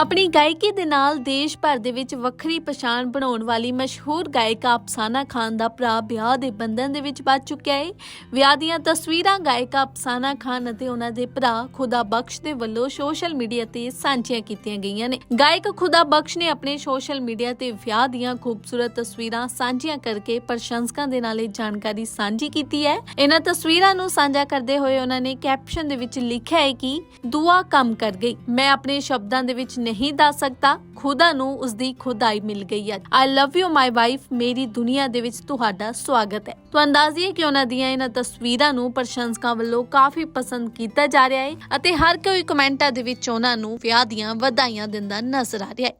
ਆਪਣੀ ਗਾਇਕੀ ਦੇ ਨਾਲ ਦੇਸ਼ ਭਰ ਦੇ ਵਿੱਚ ਵੱਖਰੀ ਪਛਾਣ ਬਣਾਉਣ ਵਾਲੀ ਮਸ਼ਹੂਰ ਗਾਇਕਾ ਅਫਸਾਨਾ ਖਾਨ ਦਾ ਭਰਾ ਵਿਆਹ ਦੇ ਬੰਧਨ ਦੇ ਵਿੱਚ ਬੱਝ ਚੁੱਕਿਆ ਹੈ ਵਿਆਹ ਦੀਆਂ ਤਸਵੀਰਾਂ ਗਾਇਕਾ ਅਫਸਾਨਾ ਖਾਨ ਅਤੇ ਉਹਨਾਂ ਦੇ ਭਰਾ ਖੁਦਾ ਬਖਸ਼ ਦੇ ਵੱਲੋਂ ਸੋਸ਼ਲ ਮੀਡੀਆ ਤੇ ਸਾਂਝੀਆਂ ਕੀਤੀਆਂ ਗਈਆਂ ਨੇ। ਗਾਇਕ ਖੁਦਾ ਬਖਸ਼ ਨੇ ਆਪਣੇ ਸੋਸ਼ਲ ਮੀਡੀਆ ਤੇ ਵਿਆਹ ਦੀਆਂ ਖੂਬਸੂਰਤ ਤਸਵੀਰਾਂ ਸਾਂਝੀਆਂ ਕਰਕੇ ਪ੍ਰਸ਼ੰਸਕਾਂ ਦੇ ਨਾਲ ਇਹ ਜਾਣਕਾਰੀ ਸਾਂਝੀ ਕੀਤੀ ਹੈ। ਇਹਨਾਂ ਤਸਵੀਰਾਂ ਨੂੰ ਸਾਂਝਾ ਕਰਦੇ ਹੋਏ ਉਹਨਾਂ ਨੇ ਕੈਪਸ਼ਨ ਦੇ ਵਿੱਚ ਲਿਖਿਆ ਹੈ ਕਿ, ਦੁਆ ਕੰਮ ਕਰ ਗਈ। ਮੈਂ ਆਪਣੇ ਸ਼ਬਦਾਂ ਦੇ ਵਿੱਚ ਨਹੀਂ ਦੱਸ ਸਕਦਾ, ਖੁਦਾ ਨੂੰ ਉਸ ਦੀ ਖੁਦਾਈ ਮਿਲ ਗਈ ਹੈ। I love you my wife ਮੇਰੀ ਦੁਨੀਆ ਦੇ ਵਿੱਚ ਤੁਹਾਡਾ ਸਵਾਗਤ ਹੈ। ਤੋਂ ਅੰਦਾਜ਼ੀਏ ਕਿ ਉਹਨਾਂ ਦੀਆਂ ਇਹਨਾਂ ਤਸਵੀਰਾਂ ਨੂੰ ਪ੍ਰਸ਼ੰਸਕਾਂ ਵੱਲੋਂ ਕਾਫੀ ਪਸੰਦ ਕੀਤਾ ਜਾ ਰਿਹਾ ਹੈ ਅਤੇ ਹਰ ਕੋਈ ਕਮੈਂਟਾਂ ਦੇ ਵਿੱਚ ਉਹਨਾਂ ਨੂੰ ਵਿਆਹ ਦੀਆਂ ਵਧਾਈਆਂ ਦਿੰਦਾ ਨਜ਼ਰ ਆ ਰਿਹਾ ਹੈ।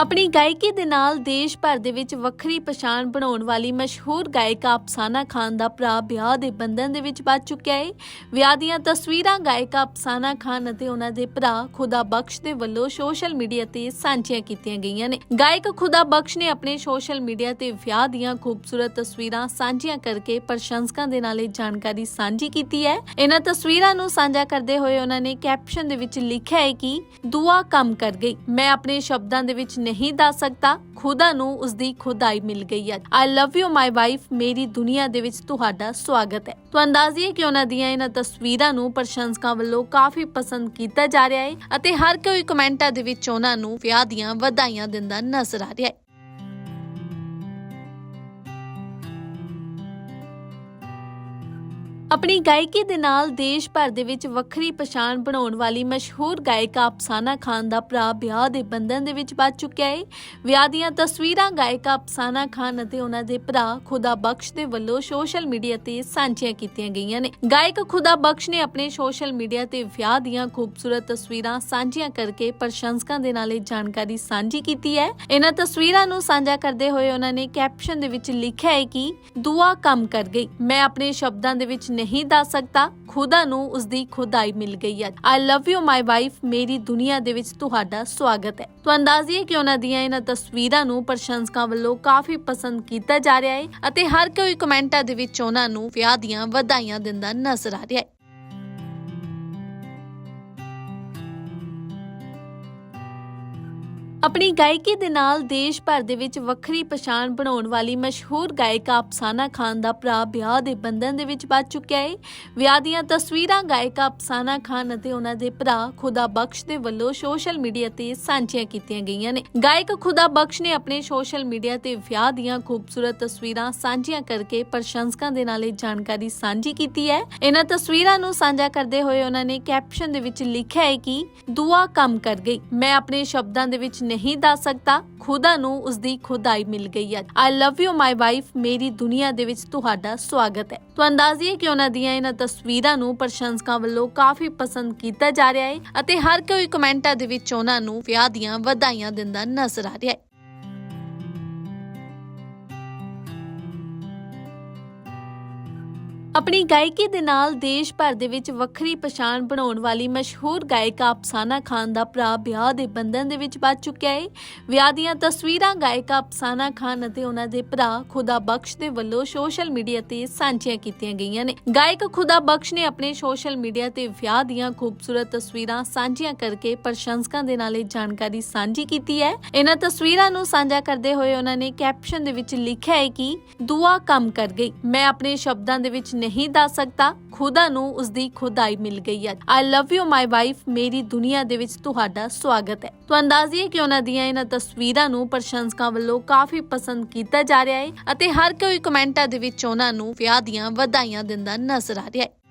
ਆਪਣੀ ਗਾਇਕੀ ਦੇ ਨਾਲ ਦੇਸ਼ ਭਰ ਦੇ ਵਿੱਚ ਵੱਖਰੀ ਪਛਾਣ ਬਣਾਉਣ ਵਾਲੀ ਮਸ਼ਹੂਰ ਗਾਇਕਾ ਅਫਸਾਨਾ ਖਾਨ ਦਾ ਭਰਾ ਵਿਆਹ ਦੇ ਬੰਧਨ ਦੇ ਵਿੱਚ ਬੱਝ ਚੁੱਕਿਆ ਹੈ ਵਿਆਹ ਦੀਆਂ ਤਸਵੀਰਾਂ ਗਾਇਕਾ ਅਫਸਾਨਾ ਖਾਨ ਅਤੇ ਉਹਨਾਂ ਦੇ ਭਰਾ ਖੁਦਾ ਬਖਸ਼ ਦੇ ਵੱਲੋਂ ਸੋਸ਼ਲ ਮੀਡੀਆ ਤੇ ਸਾਂਝੀਆਂ ਕੀਤੀਆਂ ਗਈਆਂ ਨੇ। ਗਾਇਕ ਖੁਦਾ ਬਖਸ਼ ਨੇ ਆਪਣੇ ਸੋਸ਼ਲ ਮੀਡੀਆ ਤੇ ਵਿਆਹ ਦੀਆਂ ਖੂਬਸੂਰਤ ਤਸਵੀਰਾਂ ਸਾਂਝੀਆਂ ਕਰਕੇ ਪ੍ਰਸ਼ੰਸਕਾਂ ਦੇ ਨਾਲ ਇਹ ਜਾਣਕਾਰੀ ਸਾਂਝੀ ਕੀਤੀ ਹੈ। ਇਹਨਾਂ ਤਸਵੀਰਾਂ ਨੂੰ ਸਾਂਝਾ ਕਰਦੇ ਹੋਏ ਉਹਨਾਂ ਨੇ ਕੈਪਸ਼ਨ ਦੇ ਵਿੱਚ ਲਿਖਿਆ ਹੈ ਕਿ, ਦੁਆ ਕੰਮ ਕਰ ਗਈ। ਮੈਂ ਆਪਣੇ ਸ਼ਬਦਾਂ ਦੇ ਵਿੱਚ ਨਹੀਂ ਦੱਸ ਸਕਦਾ, ਖੁਦਾ ਨੂੰ ਉਸ ਦੀ ਖੁਦਾਈ ਮਿਲ ਗਈ ਹੈ। I love you my wife ਮੇਰੀ ਦੁਨੀਆ ਦੇ ਵਿੱਚ ਤੁਹਾਡਾ ਸਵਾਗਤ ਹੈ। ਤੋਂ ਅੰਦਾਜ਼ੀਏ ਕਿ ਉਹਨਾਂ ਦੀਆਂ ਇਹਨਾਂ ਤਸਵੀਰਾਂ ਨੂੰ ਪ੍ਰਸ਼ੰਸਕਾਂ ਵੱਲੋਂ ਕਾਫੀ ਪਸੰਦ ਕੀਤਾ ਜਾ ਰਿਹਾ ਹੈ ਅਤੇ ਹਰ ਕੋਈ ਕਮੈਂਟਾਂ ਦੇ ਵਿੱਚ ਉਹਨਾਂ ਨੂੰ ਵਿਆਹ ਦੀਆਂ ਵਧਾਈਆਂ ਦਿੰਦਾ ਨਜ਼ਰ ਆ ਰਿਹਾ ਹੈ। ਆਪਣੀ ਗਾਇਕੀ ਦੇ ਨਾਲ ਦੇਸ਼ ਭਰ ਦੇ ਵਿੱਚ ਵੱਖਰੀ ਪਛਾਣ ਬਣਾਉਣ ਵਾਲੀ ਮਸ਼ਹੂਰ ਗਾਇਕਾ ਅਫਸਾਨਾ ਖਾਨ ਦਾ ਭਰਾ ਵਿਆਹ ਦੇ ਬੰਧਨ ਦੇ ਵਿੱਚ ਬੱਝ ਚੁੱਕਿਆ ਹੈ ਵਿਆਹ ਦੀਆਂ ਤਸਵੀਰਾਂ ਗਾਇਕਾ ਅਫਸਾਨਾ ਖਾਨ ਅਤੇ ਉਹਨਾਂ ਦੇ ਭਰਾ ਖੁਦਾ ਬਖਸ਼ ਦੇ ਵੱਲੋਂ ਸੋਸ਼ਲ ਮੀਡੀਆ ਤੇ ਸਾਂਝੀਆਂ ਕੀਤੀਆਂ ਗਈਆਂ ਨੇ। ਗਾਇਕ ਖੁਦਾ ਬਖਸ਼ ਨੇ ਆਪਣੇ ਸੋਸ਼ਲ ਮੀਡੀਆ ਤੇ ਵਿਆਹ ਦੀਆਂ ਖੂਬਸੂਰਤ ਤਸਵੀਰਾਂ ਸਾਂਝੀਆਂ ਕਰਕੇ ਪ੍ਰਸ਼ੰਸਕਾਂ ਦੇ ਨਾਲ ਇਹ ਜਾਣਕਾਰੀ ਸਾਂਝੀ ਕੀਤੀ ਹੈ। ਇਹਨਾਂ ਤਸਵੀਰਾਂ ਨੂੰ ਸਾਂਝਾ ਕਰਦੇ ਹੋਏ ਉਹਨਾਂ ਨੇ ਕੈਪਸ਼ਨ ਦੇ ਵਿੱਚ ਲਿਖਿਆ ਹੈ ਕਿ, ਦੁਆ ਕੰਮ ਕਰ ਗਈ। ਮੈਂ ਆਪਣੇ ਸ਼ਬਦਾਂ ਦੇ ਵਿੱਚ ਨਹੀਂ ਦੱਸ ਸਕਦਾ, ਖੁਦਾ ਨੂੰ ਉਸ ਦੀ ਖੁਦਾਈ ਮਿਲ ਗਈ ਹੈ। I love you my wife ਮੇਰੀ ਦੁਨੀਆ ਦੇ ਵਿੱਚ ਤੁਹਾਡਾ ਸਵਾਗਤ ਹੈ। ਤੋਂ ਅੰਦਾਜ਼ੀਏ ਕਿ ਉਹਨਾਂ ਦੀਆਂ ਇਹਨਾਂ ਤਸਵੀਰਾਂ ਨੂੰ ਪ੍ਰਸ਼ੰਸਕਾਂ ਵੱਲੋਂ ਕਾਫੀ ਪਸੰਦ ਕੀਤਾ ਜਾ ਰਿਹਾ ਹੈ ਅਤੇ ਹਰ ਕੋਈ ਕਮੈਂਟਾਂ ਦੇ ਵਿੱਚ ਉਹਨਾਂ ਨੂੰ ਵਿਆਹ ਦੀਆਂ ਵਧਾਈਆਂ ਦਿੰਦਾ ਨਜ਼ਰ ਆ ਰਿਹਾ ਹੈ। ਆਪਣੀ ਗਾਇਕੀ ਦੇ ਨਾਲ ਦੇਸ਼ ਭਰ ਦੇ ਵਿੱਚ ਵੱਖਰੀ ਪਛਾਣ ਬਣਾਉਣ ਵਾਲੀ ਮਸ਼ਹੂਰ ਗਾਇਕਾ ਅਫਸਾਨਾ ਖਾਨ ਦਾ ਭਰਾ ਵਿਆਹ ਦੇ ਬੰਧਨ ਦੇ ਵਿੱਚ ਬੱਝ ਚੁੱਕਿਆ ਹੈ ਵਿਆਹ ਦੀਆਂ ਤਸਵੀਰਾਂ ਗਾਇਕਾ ਅਫਸਾਨਾ ਖਾਨ ਅਤੇ ਉਹਨਾਂ ਦੇ ਭਰਾ ਖੁਦਾ ਬਖਸ਼ ਦੇ ਵੱਲੋਂ ਸੋਸ਼ਲ ਮੀਡੀਆ ਤੇ ਸਾਂਝੀਆਂ ਕੀਤੀਆਂ ਗਈਆਂ ਨੇ। ਗਾਇਕ ਖੁਦਾ ਬਖਸ਼ ਨੇ ਆਪਣੇ ਸੋਸ਼ਲ ਮੀਡੀਆ ਤੇ ਵਿਆਹ ਦੀਆਂ ਖੂਬਸੂਰਤ ਤਸਵੀਰਾਂ ਸਾਂਝੀਆਂ ਕਰਕੇ ਪ੍ਰਸ਼ੰਸਕਾਂ ਦੇ ਨਾਲ ਇਹ ਜਾਣਕਾਰੀ ਸਾਂਝੀ ਕੀਤੀ ਹੈ। ਇਹਨਾਂ ਤਸਵੀਰਾਂ ਨੂੰ ਸਾਂਝਾ ਕਰਦੇ ਹੋਏ ਉਹਨਾਂ ਨੇ ਕੈਪਸ਼ਨ ਦੇ ਵਿੱਚ ਲਿਖਿਆ ਹੈ ਕਿ, ਦੁਆ ਕੰਮ ਕਰ ਗਈ। ਮੈਂ ਆਪਣੇ ਸ਼ਬਦਾਂ ਦੇ ਵਿੱਚ ਨਹੀਂ ਦੱਸ ਸਕਦਾ, ਖੁਦਾ ਨੂੰ ਉਸ ਦੀ ਖੁਦਾਈ ਮਿਲ ਗਈ ਹੈ। I love you my wife ਮੇਰੀ ਦੁਨੀਆ ਦੇ ਵਿੱਚ ਤੁਹਾਡਾ ਸਵਾਗਤ ਹੈ। ਤੋਂ ਅੰਦਾਜ਼ੀਏ ਕਿ ਉਹਨਾਂ ਦੀਆਂ ਇਹਨਾਂ ਤਸਵੀਰਾਂ ਨੂੰ ਪ੍ਰਸ਼ੰਸਕਾਂ ਵੱਲੋਂ ਕਾਫੀ ਪਸੰਦ ਕੀਤਾ ਜਾ ਰਿਹਾ ਹੈ ਅਤੇ ਹਰ ਕੋਈ ਕਮੈਂਟਾਂ ਦੇ ਵਿੱਚ ਉਹਨਾਂ ਨੂੰ ਵਿਆਹ ਦੀਆਂ ਵਧਾਈਆਂ ਦਿੰਦਾ ਨਜ਼ਰ ਆ ਰਿਹਾ ਹੈ। ਆਪਣੀ ਗਾਇਕੀ ਦੇ ਨਾਲ ਦੇਸ਼ ਭਰ ਦੇ ਵਿੱਚ ਵੱਖਰੀ ਪਛਾਣ ਬਣਾਉਣ ਵਾਲੀ ਮਸ਼ਹੂਰ ਗਾਇਕਾ ਅਫਸਾਨਾ ਖਾਨ ਦਾ ਭਰਾ ਵਿਆਹ ਦੇ ਬੰਧਨ ਦੇ ਵਿੱਚ ਬੱਝ ਚੁੱਕਿਆ ਹੈ ਵਿਆਹ ਦੀਆਂ ਤਸਵੀਰਾਂ ਗਾਇਕਾ ਅਫਸਾਨਾ ਖਾਨ ਅਤੇ ਉਹਨਾਂ ਦੇ ਭਰਾ ਖੁਦਾ ਬਖਸ਼ ਦੇ ਵੱਲੋਂ ਸੋਸ਼ਲ ਮੀਡੀਆ ਤੇ ਸਾਂਝੀਆਂ ਕੀਤੀਆਂ ਗਈਆਂ ਨੇ। ਗਾਇਕ ਖੁਦਾ ਬਖਸ਼ ਨੇ ਆਪਣੇ ਸੋਸ਼ਲ ਮੀਡੀਆ ਤੇ ਵਿਆਹ ਦੀਆਂ ਖੂਬਸੂਰਤ ਤਸਵੀਰਾਂ ਸਾਂਝੀਆਂ ਕਰਕੇ ਪ੍ਰਸ਼ੰਸਕਾਂ ਦੇ ਨਾਲ ਇਹ ਜਾਣਕਾਰੀ ਸਾਂਝੀ ਕੀਤੀ ਹੈ। ਇਹਨਾਂ ਤਸਵੀਰਾਂ ਨੂੰ ਸਾਂਝਾ ਕਰਦੇ ਹੋਏ ਉਹਨਾਂ ਨੇ ਕੈਪਸ਼ਨ ਦੇ ਵਿੱਚ ਲਿਖਿਆ ਹੈ ਕਿ, ਦੁਆ ਕੰਮ ਕਰ ਗਈ। ਮੈਂ ਆਪਣੇ ਸ਼ਬਦਾਂ ਦੇ ਵਿੱਚ ਨਹੀਂ ਦੱਸ ਸਕਦਾ, ਖੁਦਾ ਨੂੰ ਉਸ ਦੀ ਖੁਦਾਈ ਮਿਲ ਗਈ ਹੈ। I love you my wife ਮੇਰੀ ਦੁਨੀਆ ਦੇ ਵਿੱਚ ਤੁਹਾਡਾ ਸਵਾਗਤ ਹੈ। ਤੋਂ ਅੰਦਾਜ਼ੀਏ ਕਿ ਉਹਨਾਂ ਦੀਆਂ ਇਹਨਾਂ ਤਸਵੀਰਾਂ ਨੂੰ ਪ੍ਰਸ਼ੰਸਕਾਂ ਵੱਲੋਂ ਕਾਫੀ ਪਸੰਦ ਕੀਤਾ ਜਾ ਰਿਹਾ ਹੈ ਅਤੇ ਹਰ ਕੋਈ ਕਮੈਂਟਾਂ ਦੇ ਵਿੱਚ ਉਹਨਾਂ ਨੂੰ ਵਿਆਹ ਦੀਆਂ ਵਧਾਈਆਂ ਦਿੰਦਾ ਨਜ਼ਰ ਆ ਰਿਹਾ ਹੈ।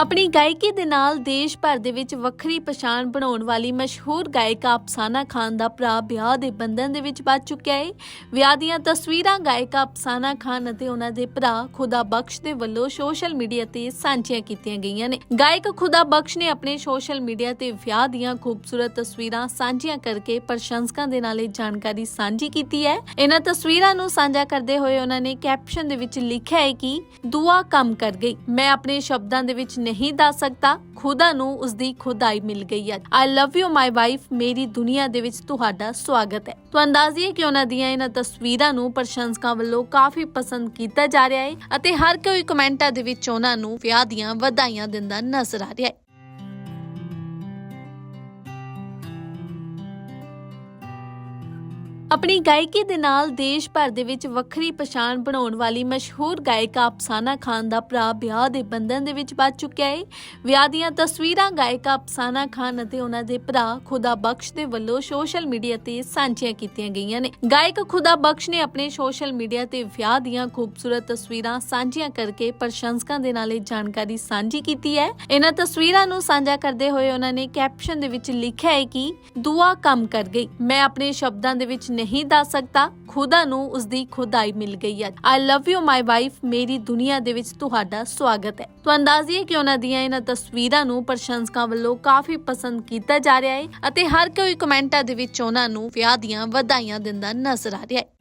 ਆਪਣੀ ਗਾਇਕੀ ਦੇ ਨਾਲ ਦੇਸ਼ ਭਰ ਦੇ ਵਿੱਚ ਵੱਖਰੀ ਪਛਾਣ ਬਣਾਉਣ ਵਾਲੀ ਮਸ਼ਹੂਰ ਗਾਇਕਾ ਅਫਸਾਨਾ ਖਾਨ ਦਾ ਭਰਾ ਵਿਆਹ ਦੇ ਬੰਧਨ ਦੇ ਵਿੱਚ ਬੱਝ ਚੁੱਕਿਆ ਹੈ ਵਿਆਹ ਦੀਆਂ ਤਸਵੀਰਾਂ ਗਾਇਕਾ ਅਫਸਾਨਾ ਖਾਨ ਅਤੇ ਉਹਨਾਂ ਦੇ ਭਰਾ ਖੁਦਾ ਬਖਸ਼ ਦੇ ਵੱਲੋਂ ਸੋਸ਼ਲ ਮੀਡੀਆ ਤੇ ਸਾਂਝੀਆਂ ਕੀਤੀਆਂ ਗਈਆਂ ਨੇ। ਗਾਇਕ ਖੁਦਾ ਬਖਸ਼ ਨੇ ਆਪਣੇ ਸੋਸ਼ਲ ਮੀਡੀਆ ਤੇ ਵਿਆਹ ਦੀਆਂ ਖੂਬਸੂਰਤ ਤਸਵੀਰਾਂ ਸਾਂਝੀਆਂ ਕਰਕੇ ਪ੍ਰਸ਼ੰਸਕਾਂ ਦੇ ਨਾਲ ਇਹ ਜਾਣਕਾਰੀ ਸਾਂਝੀ ਕੀਤੀ ਹੈ। ਇਹਨਾਂ ਤਸਵੀਰਾਂ ਨੂੰ ਸਾਂਝਾ ਕਰਦੇ ਹੋਏ ਉਹਨਾਂ ਨੇ ਕੈਪਸ਼ਨ ਦੇ ਵਿੱਚ ਲਿਖਿਆ ਹੈ ਕਿ, ਦੁਆ ਕੰਮ ਕਰ ਗਈ। ਮੈਂ ਆਪਣੇ ਸ਼ਬਦਾਂ ਦੇ ਵਿੱਚ ਨਹੀਂ ਦੱਸ ਸਕਦਾ, ਖੁਦਾ ਨੂੰ ਉਸ ਦੀ ਖੁਦਾਈ ਮਿਲ ਗਈ ਹੈ। I love you my wife ਮੇਰੀ ਦੁਨੀਆ ਦੇ ਵਿੱਚ ਤੁਹਾਡਾ ਸਵਾਗਤ ਹੈ। ਤੋਂ ਅੰਦਾਜ਼ੀਏ ਕਿ ਉਹਨਾਂ ਦੀਆਂ ਇਹਨਾਂ ਤਸਵੀਰਾਂ ਨੂੰ ਪ੍ਰਸ਼ੰਸਕਾਂ ਵੱਲੋਂ ਕਾਫੀ ਪਸੰਦ ਕੀਤਾ ਜਾ ਰਿਹਾ ਹੈ ਅਤੇ ਹਰ ਕੋਈ ਕਮੈਂਟਾਂ ਦੇ ਵਿੱਚ ਉਹਨਾਂ ਨੂੰ ਵਿਆਹ ਦੀਆਂ ਵਧਾਈਆਂ ਦਿੰਦਾ ਨਜ਼ਰ ਆ ਰਿਹਾ ਹੈ। ਆਪਣੀ ਗਾਇਕੀ ਦੇ ਨਾਲ ਦੇਸ਼ ਭਰ ਦੇ ਵਿੱਚ ਵੱਖਰੀ ਪਛਾਣ ਬਣਾਉਣ ਵਾਲੀ ਮਸ਼ਹੂਰ ਗਾਇਕਾ ਅਫਸਾਨਾ ਖਾਨ ਦਾ ਭਰਾ ਵਿਆਹ ਦੇ ਬੰਧਨ ਦੇ ਵਿੱਚ ਬੱਝ ਚੁੱਕਿਆ ਹੈ ਵਿਆਹ ਦੀਆਂ ਤਸਵੀਰਾਂ ਗਾਇਕਾ ਅਫਸਾਨਾ ਖਾਨ ਅਤੇ ਉਹਨਾਂ ਦੇ ਭਰਾ ਖੁਦਾ ਬਖਸ਼ ਦੇ ਵੱਲੋਂ ਸੋਸ਼ਲ ਮੀਡੀਆ ਤੇ ਸਾਂਝੀਆਂ ਕੀਤੀਆਂ ਗਈਆਂ ਨੇ। ਗਾਇਕ ਖੁਦਾ ਬਖਸ਼ ਨੇ ਆਪਣੇ ਸੋਸ਼ਲ ਮੀਡੀਆ ਤੇ ਵਿਆਹ ਦੀਆਂ ਖੂਬਸੂਰਤ ਤਸਵੀਰਾਂ ਸਾਂਝੀਆਂ ਕਰਕੇ ਪ੍ਰਸ਼ੰਸਕਾਂ ਦੇ ਨਾਲ ਇਹ ਜਾਣਕਾਰੀ ਸਾਂਝੀ ਕੀਤੀ ਹੈ। ਇਹਨਾਂ ਤਸਵੀਰਾਂ ਨੂੰ ਸਾਂਝਾ ਕਰਦੇ ਹੋਏ ਉਹਨਾਂ ਨੇ ਕੈਪਸ਼ਨ ਦੇ ਵਿੱਚ ਲਿਖਿਆ ਹੈ ਕਿ, ਦੁਆ ਕੰਮ ਕਰ ਗਈ। ਮੈਂ ਆਪਣੇ ਸ਼ਬਦਾਂ ਦੇ ਵਿੱਚ ਨਹੀਂ ਦੱਸ ਸਕਦਾ, ਖੁਦਾ ਨੂੰ ਉਸ ਦੀ ਖੁਦਾਈ ਮਿਲ ਗਈ ਹੈ। I love you my wife ਮੇਰੀ ਦੁਨੀਆ ਦੇ ਵਿੱਚ ਤੁਹਾਡਾ ਸਵਾਗਤ ਹੈ। ਤੋਂ ਅੰਦਾਜ਼ੀਏ ਕਿ ਉਹਨਾਂ ਦੀਆਂ ਇਹਨਾਂ ਤਸਵੀਰਾਂ ਨੂੰ ਪ੍ਰਸ਼ੰਸਕਾਂ ਵੱਲੋਂ ਕਾਫੀ ਪਸੰਦ ਕੀਤਾ ਜਾ ਰਿਹਾ ਹੈ ਅਤੇ ਹਰ ਕੋਈ ਕਮੈਂਟਾਂ ਦੇ ਵਿੱਚ ਉਹਨਾਂ ਨੂੰ ਵਿਆਹ ਦੀਆਂ ਵਧਾਈਆਂ ਦਿੰਦਾ ਨਜ਼ਰ ਆ ਰਿਹਾ ਹੈ।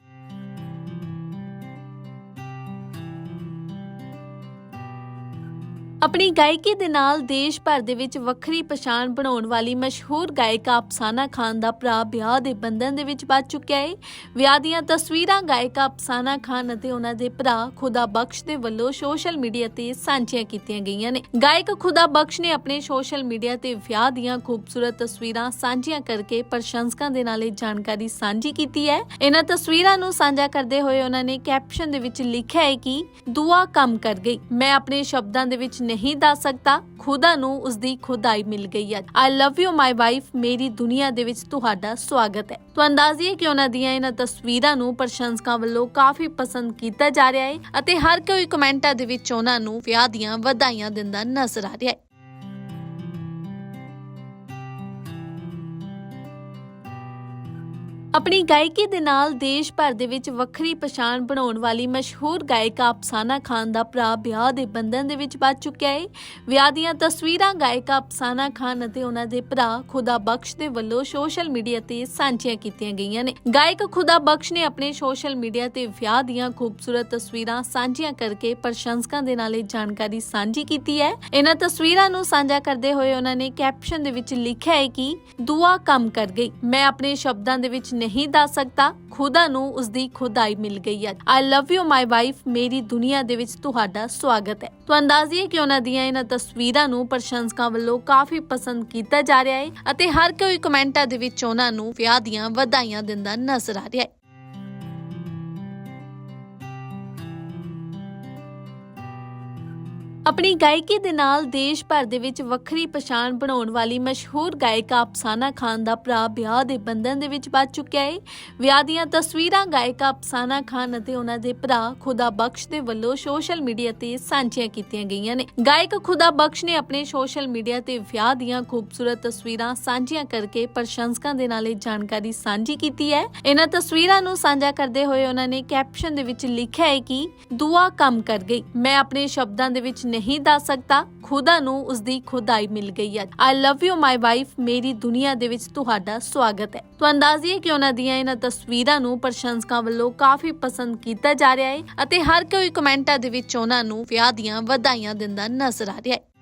ਆਪਣੀ ਗਾਇਕੀ ਦੇ ਨਾਲ ਦੇਸ਼ ਭਰ ਦੇ ਵਿੱਚ ਵੱਖਰੀ ਪਛਾਣ ਬਣਾਉਣ ਵਾਲੀ ਮਸ਼ਹੂਰ ਗਾਇਕਾ ਅਫਸਾਨਾ ਖਾਨ ਦਾ ਭਰਾ ਵਿਆਹ ਦੇ ਬੰਧਨ ਦੇ ਵਿੱਚ ਬੱਝ ਚੁੱਕਿਆ ਹੈ ਵਿਆਹ ਦੀਆਂ ਤਸਵੀਰਾਂ ਗਾਇਕਾ ਅਫਸਾਨਾ ਖਾਨ ਅਤੇ ਉਹਨਾਂ ਦੇ ਭਰਾ ਖੁਦਾ ਬਖਸ਼ ਦੇ ਵੱਲੋਂ ਸੋਸ਼ਲ ਮੀਡੀਆ ਤੇ ਸਾਂਝੀਆਂ ਕੀਤੀਆਂ ਗਈਆਂ ਨੇ। ਗਾਇਕ ਖੁਦਾ ਬਖਸ਼ ਨੇ ਆਪਣੇ ਸੋਸ਼ਲ ਮੀਡੀਆ ਤੇ ਵਿਆਹ ਦੀਆਂ ਖੂਬਸੂਰਤ ਤਸਵੀਰਾਂ ਸਾਂਝੀਆਂ ਕਰਕੇ ਪ੍ਰਸ਼ੰਸਕਾਂ ਦੇ ਨਾਲ ਇਹ ਜਾਣਕਾਰੀ ਸਾਂਝੀ ਕੀਤੀ ਹੈ। ਇਹਨਾਂ ਤਸਵੀਰਾਂ ਨੂੰ ਸਾਂਝਾ ਕਰਦੇ ਹੋਏ ਉਹਨਾਂ ਨੇ ਕੈਪਸ਼ਨ ਦੇ ਵਿੱਚ ਲਿਖਿਆ ਹੈ ਕਿ, ਦੁਆ ਕੰਮ ਕਰ ਗਈ। ਮੈਂ ਆਪਣੇ ਸ਼ਬਦਾਂ ਦੇ ਵਿੱਚ ਨਹੀਂ ਦੱਸ ਸਕਦਾ, ਖੁਦਾ ਨੂੰ ਉਸ ਦੀ ਖੁਦਾਈ ਮਿਲ ਗਈ ਹੈ। I love you my wife ਮੇਰੀ ਦੁਨੀਆ ਦੇ ਵਿੱਚ ਤੁਹਾਡਾ ਸਵਾਗਤ ਹੈ। ਤੋਂ ਅੰਦਾਜ਼ੀਏ ਕਿ ਉਹਨਾਂ ਦੀਆਂ ਇਹਨਾਂ ਤਸਵੀਰਾਂ ਨੂੰ ਪ੍ਰਸ਼ੰਸਕਾਂ ਵੱਲੋਂ ਕਾਫੀ ਪਸੰਦ ਕੀਤਾ ਜਾ ਰਿਹਾ ਹੈ ਅਤੇ ਹਰ ਕੋਈ ਕਮੈਂਟਾਂ ਦੇ ਵਿੱਚ ਉਹਨਾਂ ਨੂੰ ਵਿਆਹ ਦੀਆਂ ਵਧਾਈਆਂ ਦਿੰਦਾ ਨਜ਼ਰ ਆ ਰਿਹਾ ਹੈ। ਆਪਣੀ ਗਾਇਕੀ ਦੇ ਨਾਲ ਦੇਸ਼ ਭਰ ਦੇ ਵਿੱਚ ਵੱਖਰੀ ਪਛਾਣ ਬਣਾਉਣ ਵਾਲੀ ਮਸ਼ਹੂਰ ਗਾਇਕਾ ਅਫਸਾਨਾ ਖਾਨ ਦਾ ਭਰਾ ਵਿਆਹ ਦੇ ਬੰਧਨ ਦੇ ਵਿੱਚ ਬੱਝ ਚੁੱਕਿਆ ਹੈ ਵਿਆਹ ਦੀਆਂ ਤਸਵੀਰਾਂ ਗਾਇਕਾ ਅਫਸਾਨਾ ਖਾਨ ਅਤੇ ਉਹਨਾਂ ਦੇ ਭਰਾ ਖੁਦਾ ਬਖਸ਼ ਦੇ ਵੱਲੋਂ ਸੋਸ਼ਲ ਮੀਡੀਆ ਤੇ ਸਾਂਝੀਆਂ ਕੀਤੀਆਂ ਗਈਆਂ ਨੇ। ਗਾਇਕ ਖੁਦਾ ਬਖਸ਼ ਨੇ ਆਪਣੇ ਸੋਸ਼ਲ ਮੀਡੀਆ ਤੇ ਵਿਆਹ ਦੀਆਂ ਖੂਬਸੂਰਤ ਤਸਵੀਰਾਂ ਸਾਂਝੀਆਂ ਕਰਕੇ ਪ੍ਰਸ਼ੰਸਕਾਂ ਦੇ ਨਾਲ ਇਹ ਜਾਣਕਾਰੀ ਸਾਂਝੀ ਕੀਤੀ ਹੈ। ਇਹਨਾਂ ਤਸਵੀਰਾਂ ਨੂੰ ਸਾਂਝਾ ਕਰਦੇ ਹੋਏ ਉਹਨਾਂ ਨੇ ਕੈਪਸ਼ਨ ਦੇ ਵਿੱਚ ਲਿਖਿਆ ਹੈ ਕਿ, ਦੁਆ ਕੰਮ ਕਰ ਗਈ। ਮੈਂ ਆਪਣੇ ਸ਼ਬਦਾਂ ਦੇ ਵਿੱਚ ਨਹੀਂ ਦੱਸ ਸਕਦਾ, ਖੁਦਾ ਨੂੰ ਉਸ ਦੀ ਖੁਦਾਈ ਮਿਲ ਗਈ ਹੈ। I love you my wife ਮੇਰੀ ਦੁਨੀਆ ਦੇ ਵਿੱਚ ਤੁਹਾਡਾ ਸਵਾਗਤ ਹੈ। ਤੋਂ ਅੰਦਾਜ਼ੀਏ ਕਿ ਉਹਨਾਂ ਦੀਆਂ ਇਹਨਾਂ ਤਸਵੀਰਾਂ ਨੂੰ ਪ੍ਰਸ਼ੰਸਕਾਂ ਵੱਲੋਂ ਕਾਫੀ ਪਸੰਦ ਕੀਤਾ ਜਾ ਰਿਹਾ ਹੈ ਅਤੇ ਹਰ ਕੋਈ ਕਮੈਂਟਾਂ ਦੇ ਵਿੱਚ ਉਹਨਾਂ ਨੂੰ ਵਿਆਹ ਦੀਆਂ ਵਧਾਈਆਂ ਦਿੰਦਾ ਨਜ਼ਰ ਆ ਰਿਹਾ ਹੈ। ਆਪਣੀ ਗਾਇਕੀ ਦੇ ਨਾਲ ਦੇਸ਼ ਭਰ ਦੇ ਵਿੱਚ ਵੱਖਰੀ ਪਛਾਣ ਬਣਾਉਣ ਵਾਲੀ ਮਸ਼ਹੂਰ ਗਾਇਕਾ ਅਫਸਾਨਾ ਖਾਨ ਦਾ ਭਰਾ ਵਿਆਹ ਦੇ ਬੰਧਨ ਦੇ ਵਿੱਚ ਬੱਝ ਚੁੱਕਿਆ ਹੈ ਵਿਆਹ ਦੀਆਂ ਤਸਵੀਰਾਂ ਗਾਇਕਾ ਅਫਸਾਨਾ ਖਾਨ ਅਤੇ ਉਹਨਾਂ ਦੇ ਭਰਾ ਖੁਦਾ ਬਖਸ਼ ਦੇ ਵੱਲੋਂ ਸੋਸ਼ਲ ਮੀਡੀਆ ਤੇ ਸਾਂਝੀਆਂ ਕੀਤੀਆਂ ਗਈਆਂ ਨੇ। ਗਾਇਕ ਖੁਦਾ ਬਖਸ਼ ਨੇ ਆਪਣੇ ਸੋਸ਼ਲ ਮੀਡੀਆ ਤੇ ਵਿਆਹ ਦੀਆਂ ਖੂਬਸੂਰਤ ਤਸਵੀਰਾਂ ਸਾਂਝੀਆਂ ਕਰਕੇ ਪ੍ਰਸ਼ੰਸਕਾਂ ਦੇ ਨਾਲ ਇਹ ਜਾਣਕਾਰੀ ਸਾਂਝੀ ਕੀਤੀ ਹੈ। ਇਹਨਾਂ ਤਸਵੀਰਾਂ ਨੂੰ ਸਾਂਝਾ ਕਰਦੇ ਹੋਏ ਉਹਨਾਂ ਨੇ ਕੈਪਸ਼ਨ ਦੇ ਵਿੱਚ ਲਿਖਿਆ ਹੈ ਕਿ, ਦੁਆ ਕੰਮ ਕਰ ਗਈ। ਮੈਂ ਆਪਣੇ ਸ਼ਬਦਾਂ ਦੇ ਵਿੱਚ ਨਹੀਂ ਦੱਸ ਸਕਦਾ, ਖੁਦਾ ਨੂੰ ਉਸ ਦੀ ਖੁਦਾਈ ਮਿਲ ਗਈ ਹੈ। I love you my wife ਮੇਰੀ ਦੁਨੀਆ ਦੇ ਵਿੱਚ ਤੁਹਾਡਾ ਸਵਾਗਤ ਹੈ। ਤੋਂ ਅੰਦਾਜ਼ੀਏ ਕਿ ਉਹਨਾਂ ਦੀਆਂ ਇਹਨਾਂ ਤਸਵੀਰਾਂ ਨੂੰ ਪ੍ਰਸ਼ੰਸਕਾਂ ਵੱਲੋਂ ਕਾਫੀ ਪਸੰਦ ਕੀਤਾ ਜਾ ਰਿਹਾ ਹੈ ਅਤੇ ਹਰ ਕੋਈ ਕਮੈਂਟਾਂ ਦੇ ਵਿੱਚ ਉਹਨਾਂ ਨੂੰ ਵਿਆਹ ਦੀਆਂ ਵਧਾਈਆਂ ਦਿੰਦਾ ਨਜ਼ਰ ਆ ਰਿਹਾ ਹੈ।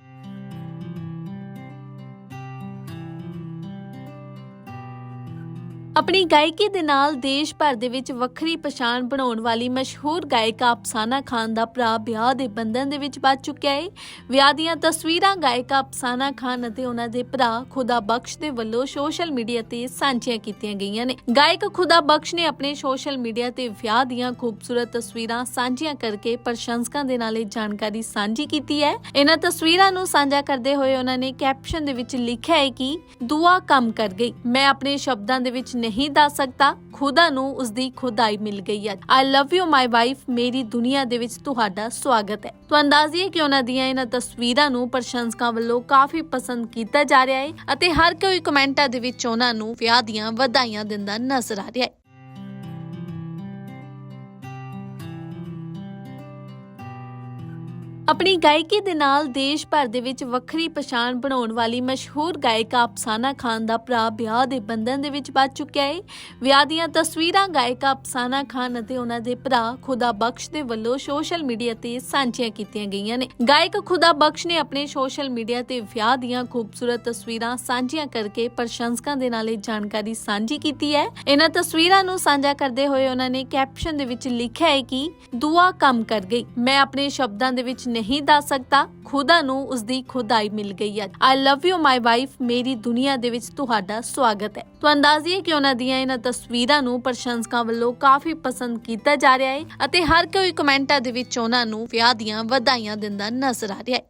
ਆਪਣੀ ਗਾਇਕੀ ਦੇ ਨਾਲ ਦੇਸ਼ ਭਰ ਦੇ ਵਿੱਚ ਵੱਖਰੀ ਪਛਾਣ ਬਣਾਉਣ ਵਾਲੀ ਮਸ਼ਹੂਰ ਗਾਇਕਾ ਅਫਸਾਨਾ ਖਾਨ ਦਾ ਭਰਾ ਵਿਆਹ ਦੇ ਬੰਧਨ ਦੇ ਵਿੱਚ ਬੱਝ ਚੁੱਕਿਆ ਹੈ ਵਿਆਹ ਦੀਆਂ ਤਸਵੀਰਾਂ ਗਾਇਕਾ ਅਫਸਾਨਾ ਖਾਨ ਅਤੇ ਉਹਨਾਂ ਦੇ ਭਰਾ ਖੁਦਾ ਬਖਸ਼ ਦੇ ਵੱਲੋਂ ਸੋਸ਼ਲ ਮੀਡੀਆ ਤੇ ਸਾਂਝੀਆਂ ਕੀਤੀਆਂ ਗਈਆਂ ਨੇ। ਗਾਇਕ ਖੁਦਾ ਬਖਸ਼ ਨੇ ਆਪਣੇ ਸੋਸ਼ਲ ਮੀਡੀਆ ਤੇ ਵਿਆਹ ਦੀਆਂ ਖੂਬਸੂਰਤ ਤਸਵੀਰਾਂ ਸਾਂਝੀਆਂ ਕਰਕੇ ਪ੍ਰਸ਼ੰਸਕਾਂ ਦੇ ਨਾਲ ਇਹ ਜਾਣਕਾਰੀ ਸਾਂਝੀ ਕੀਤੀ ਹੈ। ਇਹਨਾਂ ਤਸਵੀਰਾਂ ਨੂੰ ਸਾਂਝਾ ਕਰਦੇ ਹੋਏ ਉਹਨਾਂ ਨੇ ਕੈਪਸ਼ਨ ਦੇ ਵਿੱਚ ਲਿਖਿਆ ਹੈ ਕਿ, ਦੁਆ ਕੰਮ ਕਰ ਗਈ। ਮੈਂ ਆਪਣੇ ਸ਼ਬਦਾਂ ਦੇ ਵਿੱਚ ਨਹੀਂ ਦੱਸ ਸਕਦਾ, ਖੁਦਾ ਨੂੰ ਉਸ ਦੀ ਖੁਦਾਈ ਮਿਲ ਗਈ ਹੈ। I love you my wife ਮੇਰੀ ਦੁਨੀਆ ਦੇ ਵਿੱਚ ਤੁਹਾਡਾ ਸਵਾਗਤ ਹੈ। ਤੋਂ ਅੰਦਾਜ਼ੀਏ ਕਿ ਉਹਨਾਂ ਦੀਆਂ ਇਹਨਾਂ ਤਸਵੀਰਾਂ ਨੂੰ ਪ੍ਰਸ਼ੰਸਕਾਂ ਵੱਲੋਂ ਕਾਫੀ ਪਸੰਦ ਕੀਤਾ ਜਾ ਰਿਹਾ ਹੈ ਅਤੇ ਹਰ ਕੋਈ ਕਮੈਂਟਾਂ ਦੇ ਵਿੱਚ ਉਹਨਾਂ ਨੂੰ ਵਿਆਹ ਦੀਆਂ ਵਧਾਈਆਂ ਦਿੰਦਾ ਨਜ਼ਰ ਆ ਰਿਹਾ ਹੈ। ਆਪਣੀ ਗਾਇਕੀ ਦੇ ਨਾਲ ਦੇਸ਼ ਭਰ ਦੇ ਵਿੱਚ ਵੱਖਰੀ ਪਛਾਣ ਬਣਾਉਣ ਵਾਲੀ ਮਸ਼ਹੂਰ ਗਾਇਕਾ ਅਫਸਾਨਾ ਖਾਨ ਦਾ ਭਰਾ ਵਿਆਹ ਦੇ ਬੰਧਨ ਦੇ ਵਿੱਚ ਬੱਝ ਚੁੱਕਿਆ ਹੈ ਵਿਆਹ ਦੀਆਂ ਤਸਵੀਰਾਂ ਗਾਇਕਾ ਅਫਸਾਨਾ ਖਾਨ ਅਤੇ ਉਹਨਾਂ ਦੇ ਭਰਾ ਖੁਦਾ ਬਖਸ਼ ਦੇ ਵੱਲੋਂ ਸੋਸ਼ਲ ਮੀਡੀਆ ਤੇ ਸਾਂਝੀਆਂ ਕੀਤੀਆਂ ਗਈਆਂ ਨੇ। ਗਾਇਕ ਖੁਦਾ ਬਖਸ਼ ਨੇ ਆਪਣੇ ਸੋਸ਼ਲ ਮੀਡੀਆ ਤੇ ਵਿਆਹ ਦੀਆਂ ਖੂਬਸੂਰਤ ਤਸਵੀਰਾਂ ਸਾਂਝੀਆਂ ਕਰਕੇ ਪ੍ਰਸ਼ੰਸਕਾਂ ਦੇ ਨਾਲ ਇਹ ਜਾਣਕਾਰੀ ਸਾਂਝੀ ਕੀਤੀ ਹੈ। ਇਹਨਾਂ ਤਸਵੀਰਾਂ ਨੂੰ ਸਾਂਝਾ ਕਰਦੇ ਹੋਏ ਉਹਨਾਂ ਨੇ ਕੈਪਸ਼ਨ ਦੇ ਵਿੱਚ ਲਿਖਿਆ ਹੈ ਕਿ, ਦੁਆ ਕੰਮ ਕਰ ਗਈ। ਮੈਂ ਆਪਣੇ ਸ਼ਬਦਾਂ ਦੇ ਵਿੱਚ ਨਹੀਂ ਦੱਸ ਸਕਦਾ, ਖੁਦਾ ਨੂੰ ਉਸ ਦੀ ਖੁਦਾਈ ਮਿਲ ਗਈ ਹੈ। I love you my wife ਮੇਰੀ ਦੁਨੀਆ ਦੇ ਵਿੱਚ ਤੁਹਾਡਾ ਸਵਾਗਤ ਹੈ। ਤੋਂ ਅੰਦਾਜ਼ੀਏ ਕਿ ਉਹਨਾਂ ਦੀਆਂ ਇਹਨਾਂ ਤਸਵੀਰਾਂ ਨੂੰ ਪ੍ਰਸ਼ੰਸਕਾਂ ਵੱਲੋਂ ਕਾਫੀ ਪਸੰਦ ਕੀਤਾ ਜਾ ਰਿਹਾ ਹੈ ਅਤੇ ਹਰ ਕੋਈ ਕਮੈਂਟਾਂ ਦੇ ਵਿੱਚ ਉਹਨਾਂ ਨੂੰ ਵਿਆਹ ਦੀਆਂ ਵਧਾਈਆਂ ਦਿੰਦਾ ਨਜ਼ਰ ਆ ਰਿਹਾ ਹੈ।